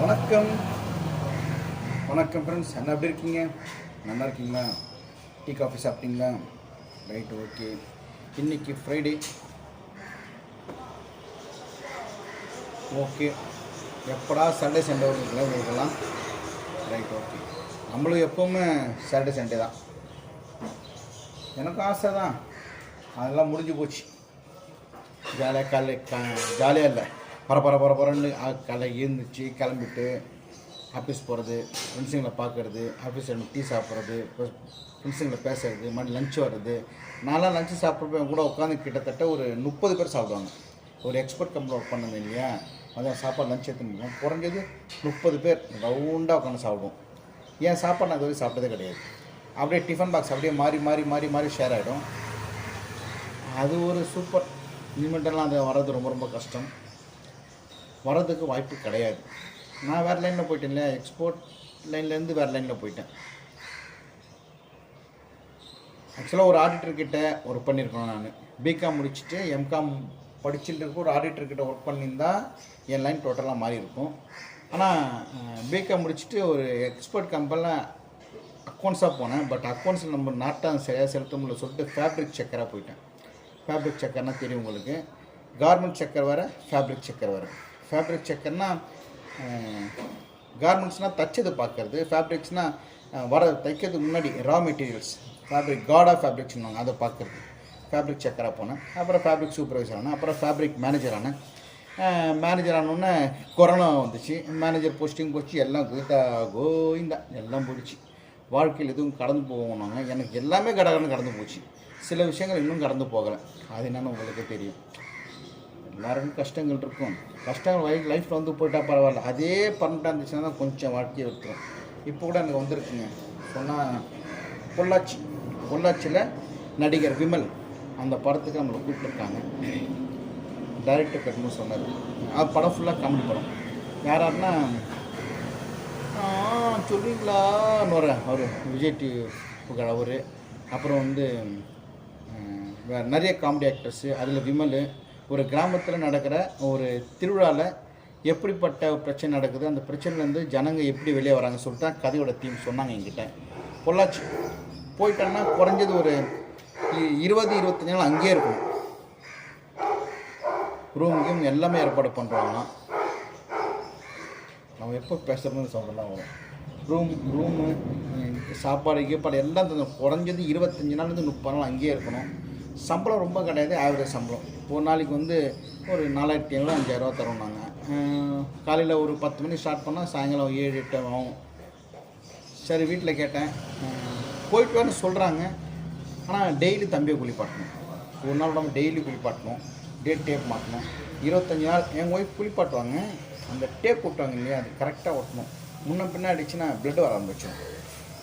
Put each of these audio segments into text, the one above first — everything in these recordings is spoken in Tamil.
வணக்கம். வணக்கம் ஃப்ரெண்ட்ஸ் என்ன எப்படி இருக்கீங்க? நல்லா இருக்கீங்களா? டீ காஃபி சாப்பிட்டீங்களா? Right okay. இன்னைக்கு ஃப்ரைடே ஓகே. எப்படா சண்டே சண்டே வருங்களா உங்களுக்கெல்லாம் ரைட் ஓகே. நம்மளும் எப்போவுமே சாட்டர்டே சண்டே தான். எனக்கும் ஆசை தான். அதெல்லாம் முடிஞ்சு போச்சு. ஜாலியாக காலை ஜாலியாக இல்லை. பரபர பரபரன்னு கலை எழுந்துச்சு கிளம்பிட்டு ஆஃபீஸ் போகிறது ஃப்ரெண்ட்ஸுங்களை பார்க்குறது ஆஃபீஸில் டீ சாப்பிட்றது ஃப்ரெண்ட்ஸுங்களை பேசுறது மறுபடியும் லஞ்ச் வர்றது. நான்லாம் லஞ்சு சாப்பிட்றப்ப கூட உட்காந்து கிட்டத்தட்ட ஒரு முப்பது பேர் சாப்பிடுவாங்க. ஒரு எக்ஸ்பர்ட் கம்பெனி ஒர்க் பண்ணது இல்லையா? அதான் சாப்பாடு லஞ்ச் எடுத்துன்னு குறைஞ்சது முப்பது பேர் ரவுண்டாக உட்காந்து சாப்பிடுவோம். ஏன் சாப்பாடு நான் இது வரைக்கும் சாப்பிட்டதே கிடையாது. அப்படியே டிஃபன் பாக்ஸ் அப்படியே மாறி மாறி மாறி மாறி ஷேர் ஆகிடும் அது ஒரு சூப்பர் இனிமேட்டெல்லாம் அது வர்றது ரொம்ப ரொம்ப கஷ்டம். வர்றதுக்கு வாய்ப்பு கிடையாது. நான் வேறு லைனில் போயிட்டேன் இல்லையா எக்ஸ்போர்ட் லைன்லேருந்து வேறு லைனில் போயிட்டேன். ஆக்சுவலாக ஒரு ஆடிட்டர்கிட்ட ஒர்க் பண்ணியிருக்கணும் நான். பிகாம் முடிச்சுட்டு எம்காம் படிச்சுட்டு இருக்க ஒரு ஆடிட்டர்கிட்ட ஒர்க் பண்ணியிருந்தா என் லைன் டோட்டலாக மாறி இருக்கும். ஆனால் பிகாம் முடிச்சுட்டு ஒரு எக்ஸ்பர்ட் கம்பெனியில் அக்கௌண்ட்ஸாக போனேன். பட் அக்கௌண்ட்ஸில் நம்ம நாட்டாக சரியாக செலுத்த முடியல. சொல்லிட்டு ஃபேப்ரிக் செக்கராக போயிட்டேன். ஃபேப்ரிக் செக்கர்னால் தெரியும் உங்களுக்கு. கார்மெண்ட் செக்கர் வேறு ஃபேப்ரிக் செக்கர் வேறு. ஃபேப்ரிக் செக்கர்னால் கார்மெண்ட்ஸ்னால் தைச்சது பார்க்கறது ஃபேப்ரிக்ஸ்னால் வர தைக்கிறதுக்கு முன்னாடி raw materials fabric god of ஃபேப்ரிக்ஸ்னுவாங்க அதை பார்க்குறது. ஃபேப்ரிக் செக்கராக போனேன் அப்புறம் ஃபேப்ரிக் சூப்பர்வைசர் ஆனேன் அப்புறம் ஃபேப்ரிக் மேனேஜர் ஆனேன். மேனேஜர் ஆனோடனே கொரோனா வந்துச்சு மேனேஜர் போஸ்டிங் போச்சு எல்லாம் கோயிந்தா கோயிந்தா எல்லாம் போயிடுச்சு. வாழ்க்கையில் எதுவும் கடந்து போகணுங்க எனக்கு எல்லாமே கடகடன்னு கடந்து போச்சு. சில விஷயங்கள் இன்னும் கடந்து போகலை. அது என்னென்னு உங்களுக்கு தெரியும். எல்லாருக்கும் கஷ்டங்கள் இருக்கும். கஷ்டங்கள் வை லைஃப்பில் வந்து போயிட்டால் பரவாயில்ல. அதே பர்மனெண்ட்டாக இருந்துச்சுன்னா தான் கொஞ்சம் வாழ்க்கையை இருக்கும் இப்போ கூட எனக்கு வந்திருக்குங்க. சொன்னால் பொள்ளாச்சி. பொள்ளாச்சியில் நடிகர் விமல் அந்த படத்துக்கு நம்மளை கூப்பிட்டுருக்காங்க. டைரக்டர் கட்டணும் சொன்னார். அது படம் ஃபுல்லாக காமெடி படம். யார் யாருன்னா சொல்லுவீங்களான்னு வர அவர் விஜய் டி புகழ் அவர். அப்புறம் வந்து வேறு நிறைய காமெடி ஆக்டர்ஸு அதில் விமல் ஒரு கிராமத்தில் நடக்கிற ஒரு திருவிழாவில் எப்படிப்பட்ட பிரச்சனை நடக்குது? அந்த பிரச்சனைலேருந்து ஜனங்க எப்படி வெளியே வராங்க சொல்லிட்டு தான் கதையோட தீம் சொன்னாங்க என்கிட்ட. பொள்ளாச்சி. போயிட்டோன்னா குறைஞ்சது ஒரு இருபது இருபத்தஞ்சு நாள் அங்கேயே இருக்கும் ரூம் கீம் எல்லாமே ஏற்பாடு பண்ணுறாங்கன்னா நம்ம எப்போ பேசுகிறோம்னு சவுண்டெல்லாம் வரும். ரூம் ரூமு சாப்பாடு கீப்பாடு எல்லாம் குறைஞ்சது இருபத்தஞ்சி நாள்லேருந்து முப்பது நாள் அங்கேயே இருக்கணும். சம்பளம் ரொம்ப கிடையாது ஆவரேஜ் சம்பளம். ஒரு நாளைக்கு வந்து ஒரு நாலாயிரத்தி ஐநூறு அஞ்சாயிரரூவா தரோம் நாங்கள் காலையில் ஒரு பத்து மணி ஸ்டார்ட் பண்ணால் சாயங்காலம் ஏழு எட்டு ஆகும். சரி வீட்டில் கேட்டேன். போயிட்டு வரேன்னு சொல்கிறாங்க ஆனால் டெய்லி தம்பியை குளிப்பாட்டணும். ஒரு நாள் நம்ம டெய்லி குளிப்பாட்டணும். டேட் டேப் மாட்டணும். இருபத்தஞ்சி நாள் எங்கள் ஒய்ஃப் குளிப்பாட்டுவாங்க. அந்த டேப் விட்டாங்க இல்லையா அது கரெக்டாக ஒட்டணும். முன்ன பின்ன அடிச்சுன்னா பிளட் வர ஆரம்பிச்சிடும்.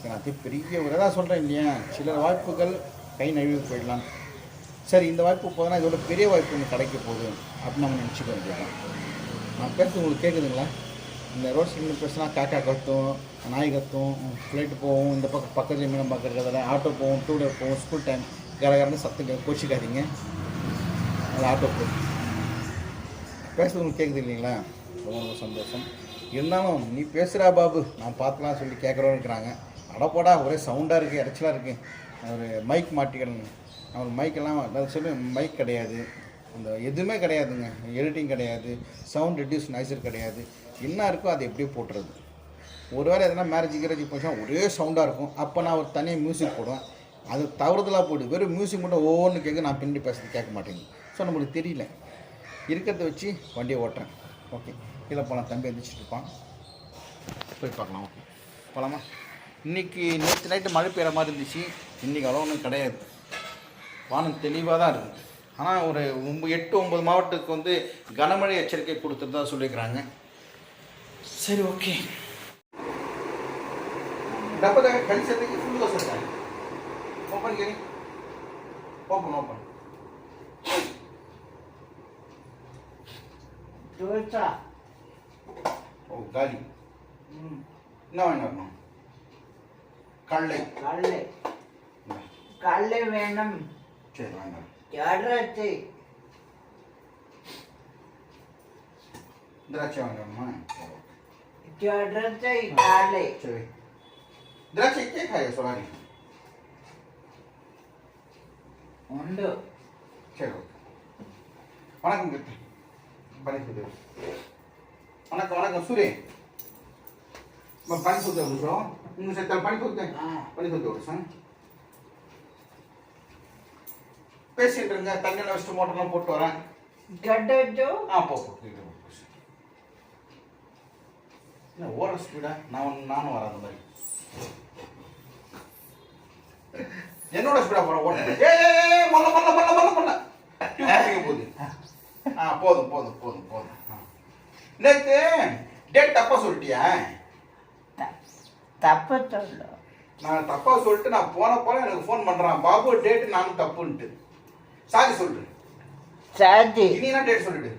எனக்கு அது பெரிய ஒரு இதாக சொல்கிறேன் இல்லையா? சில வாய்ப்புகள் கை நழுவி போயிடலாம். சரி இந்த வாய்ப்பு போதுன்னா இதோட பெரிய வாய்ப்பு ஒன்று கிடைக்க போகுது அப்படின்னு நம்ம நினச்சிக்க வேண்டியதான் நான் பேசுறது உங்களுக்கு கேட்குதுங்களா? இந்த ரோட் சைடில் பேசுனா காக்கா கத்தும் நாய் கத்தும் ஃப்ளைட்டு போகும் இந்த பக்கம் பக்கத்தில் மீனம் பார்க்குறதுல ஆட்டோ போகும் டூ வீலர் போகும் ஸ்கூல் டைம் கரகரன்னு சத்தம் கோச்சிக்காதீங்க. அது ஆட்டோ போகும். பேசுறது உங்களுக்கு கேட்குது இல்லைங்களா? ரொம்ப ரொம்ப சந்தோஷம். இருந்தாலும் நீ பேசுகிறா பாபு நான் பார்த்துலாம் சொல்லி கேட்குறோன்னு இருக்கிறாங்க. அடப்போடா ஒரே சவுண்டாக இருக்குது இறைச்சலாக இருக்குது ஒரு மைக் மாட்டிக்கணும். அவர் மைக்கெல்லாம் அதாவது சொல்லி மைக் கிடையாது. அந்த எதுவுமே கிடையாதுங்க. எடிட்டிங் கிடையாது. சவுண்ட் ரெடியூஸ் நாய்ஸர் கிடையாது. என்ன இருக்கோ அதை எப்படியே போட்டுறது. ஒருவேளை எதனா மேரேஜ் கிரேஜ் போச்சுன்னா ஒரே சவுண்டாக இருக்கும். அப்போ நான் ஒரு தனியாக மியூசிக் போடுவேன். அது தவறுதலாக போடு. வெறும் மியூசிக் மட்டும் ஒவ்வொன்று கேட்க நான் பின்னாடி பேசுறது கேட்க மாட்டேங்குது. ஸோ நம்மளுக்கு தெரியல. இருக்கிறத வச்சு வண்டியை ஓட்டுறேன். ஓகே கீழே போனால் தம்பி எந்திரிச்சிட்டு இருப்பான். போய் பார்க்கலாம். ஓகே போகலாமா இன்றைக்கி நேற்று நைட்டு மழை பெய்கிற மாதிரி இருந்துச்சு. இன்றைக்கி அவ்வளோ ஒன்றும் கிடையாது. வானம் தெளிவாக தான் இருக்குது ஆனால் ஒரு ஒம்ப எட்டு ஒம்பது மாவட்டத்துக்கு வந்து கனமழை எச்சரிக்கை கொடுத்துருதா சொல்லியிருக்கிறாங்க சரி ஓகே ಡಬ್ಬದ ಕಳಿಸೋದಕ್ಕೆ ಫುಲ್ ದೋಸೆ ಸರ್ ಓಪನ್ ಗಿರಿ ಓಪನ್ ಓಪನ್ ದೋಸೆ ಓ ಗಾಲಿ என்ன வேணும் கடலை கடலை கடலை வேணும் சரி வேண்டாம் ஜாடிராட்சை திராட்சை வேண்டாமா திராட்சை காலை சரி திராட்சை கேட்காய சொல்லாங்க உண்டு சரி ஓகே வணக்கம் கீர்த்தி பனி சுத்தர் வணக்கம் வணக்கம் சூரிய பனி சுத்தர் சொல்கிறோம் உங்கள் சேர்த்தால் பனி சுத்தேன் ஆ. பனி சுத்தர் சார் பேசிட்டு இருங்க தண்ணியில் வச்சுட்டு மோட்டர்லாம் போட்டு வரேன். கட்டோ ஆ போ. என்ன ஓர ஸ்பீடா நான் நானும் வரேன் அந்த மாதிரி. என்னோட ஸ்பீடா போற ஓட. ஏ மல்ல மல்ல மல்ல மல்ல மல்ல. போகுது. ஆ போதும் போதும் போதும் போதும். நேத்து டேட் தப்பா சொல்லிட்டியா? தப்பு சொல்லு. நான் தப்பா சொல்லிட்டு நான் போன போல எனக்கு ஃபோன் பண்றான். பாபு டேட் நானும் தப்புன்ட்டு. சாரி சொல்லு இனி என்ன டேட் சொல்லிடு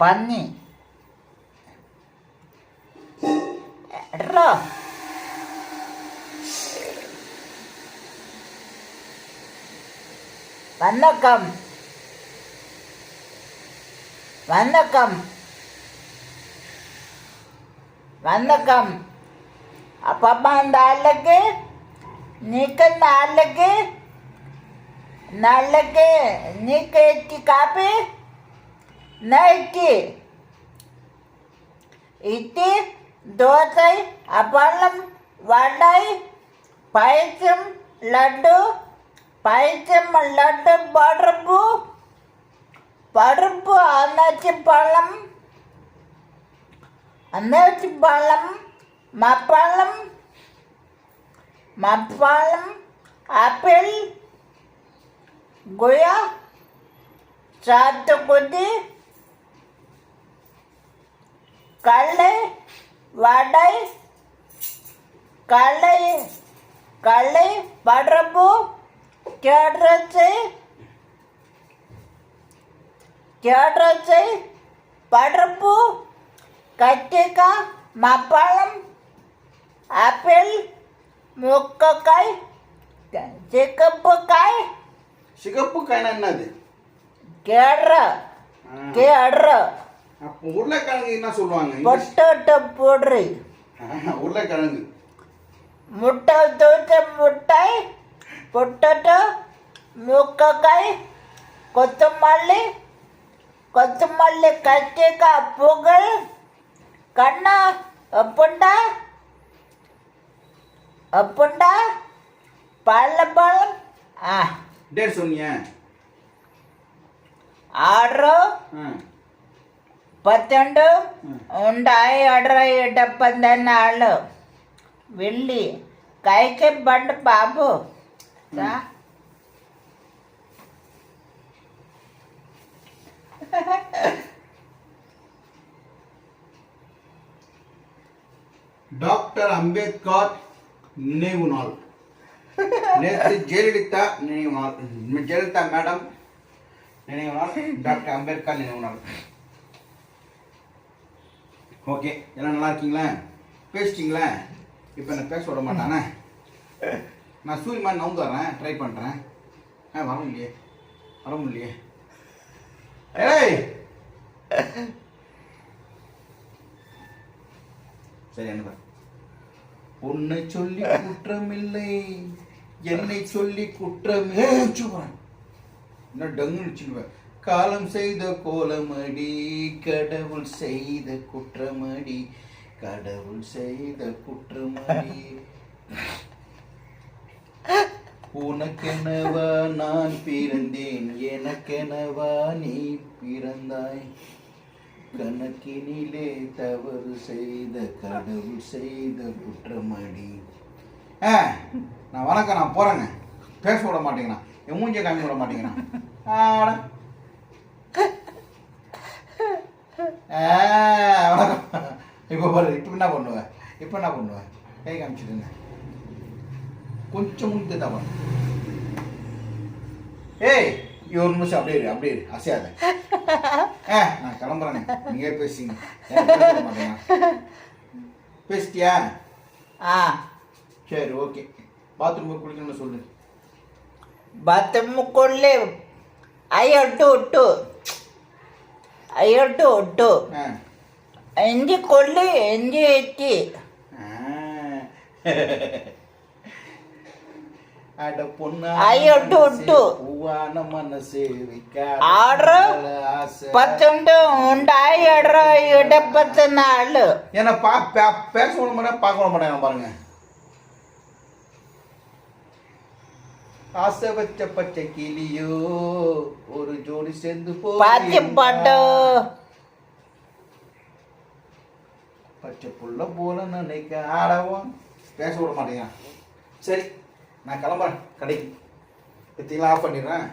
பன்னி. எட்ரா வணக்கம். வணக்கம். வணக்கம். அப்பா நாளைக்கு நீக்கு நாளைக்கு நாளைக்கு நீக்கு எத்தி காப்பி நைட்டி இட்லி தோசை அப்பளம் வடை பாயசம் லட்டு பாயசம் லட்டு பருப்பு பருப்பு அன்னாச்சி பழம் அன்னாச்சி பழம் மப்பழம் மப்பழம் ஆப்பிள் கொய்யா சாத்துக்குடி கடலை வடை கடலை கடலை பருப்பு கேட்ரஸு கேட்ரஸு பருப்பு கத்திரிக்காய் மப்பழம் ஆப்பிள் முக்கக்காய் சிக்கப்புக்காய் சிகப்பு காய்னா என்னது கேடுற. கேடுற அப்போ உருளைக்கிழங்கு என்ன சொல்லுவாங்க? பொட்டோட்டோ போடுறி. உருளைக்கிழங்கு. முட்டை தூத்த முட்டை பொட்டோட்டோ முக்கக்காய் கொத்தமல்லி கொத்தமல்லி கத்திரிக்காய் புகழ் கண்ணா அப்புண்டா அப்புண்டா பழப்பழம் ஆ. ಡೇಟ್ ಸೊನ್ನೆ ఆర్డరు పత్తెండు ఉంటాయి ఆర్డర్ డెప్పందని వాళ్ళు వెళ్ళి కైకి బండి బాబు డాక్టర్ అంబేద్కర్ నినేవు నాలుగు நேற்று ஜெயலலிதா நினைவு நாள் ஜெயலலிதா மேடம் நினைவு நாள் டாக்டர் அம்பேத்கர் நினைவு நாள் ஓகே எல்லாம் நல்லா இருக்கீங்களா? பேசிட்டீங்களா? இப்போ என்ன பேச விட மாட்டானே? நான் சூரியமான் நவுந்து வரேன் ட்ரை பண்ணுறேன் ஆ வர முடியலையே. வர முடியலையே. ஏய்! சரி என்ன உன்னை சொல்லி குற்றமில்லை. என்னை சொல்லி குற்றமே சுவன் என்ன டங்கு காலம் செய்த கோலமடி கடவுள் செய்த குற்றமடி கடவுள் செய்த குற்றமடி. உனக்கெனவா நான் பிறந்தேன் எனக்கெனவா நீ பிறந்தாய். கணக்கினிலே தவறு செய்த கடவுள் செய்த குற்றமடி. ஆ. நான் வணக்கம் நான் போறேங்க. பேச விட மாட்டேங்கண்ணா என் மூஞ்சிய காமி விட மாட்டேங்கண்ணா ஆட. ஆ, வணக்கம். இப்போ பாரு இப்போ என்ன பண்ணுவேன் இப்போ என்ன பண்ணுவேன் கை காமிச்சிடுங்க. கொஞ்சம் முன்னுக்கு தான் பண்ணு. ஏய் நீ ஒரு நிமிஷம் அப்படியே இரு அப்படியே இரு. அசையாத. ஆ நான் கிளம்புறேனே. நீங்களே பேசிங்க எனக்கு பேச விட மாட்டேங்க பேசிட்டியா? ఆ சரி ஓகே. பாத்ரூம் போய் குளிக்கணும்னு சொல்லு. ಬಾತ್ರೂಮ್ಕೊಳ್ಳೆ ಅಯ್ಯೊಟ್ಟು ಒಟ್ಟು ಅಯ್ಯೊಟ್ಟು ಒಟ್ಟು ಎಂಜಿ ಕೊಳ್ಳಿ ಎಂಜಿ ಹೆಚ್ಚಿ அட பொண்ணா ஐயொட்டு ஒட்டு. பூவான மனசு வைக்காத ஆடுற ஆசை. ಪತ್ತೊಂದು ಉಂಡಾಯಿ ಎಡ್ರ ಎಡ ಪತ್ತ ನಾಳು ஏன்னா பா பே- பேச விட மாட்டேன் பார்க்க விட பாருங்க. ஆசை வச்ச பச்சை கிளியோ ஒரு ஜோடி சேர்ந்து பாட்டு. பச்சை புள்ள போல நினைக்க ஆடவும். பேச விட மாட்டேங்க சரி நான் கிளம்புறேன். கடைக்கு. பத்திங்களா ஆஃப் பண்ணிடுறேன்.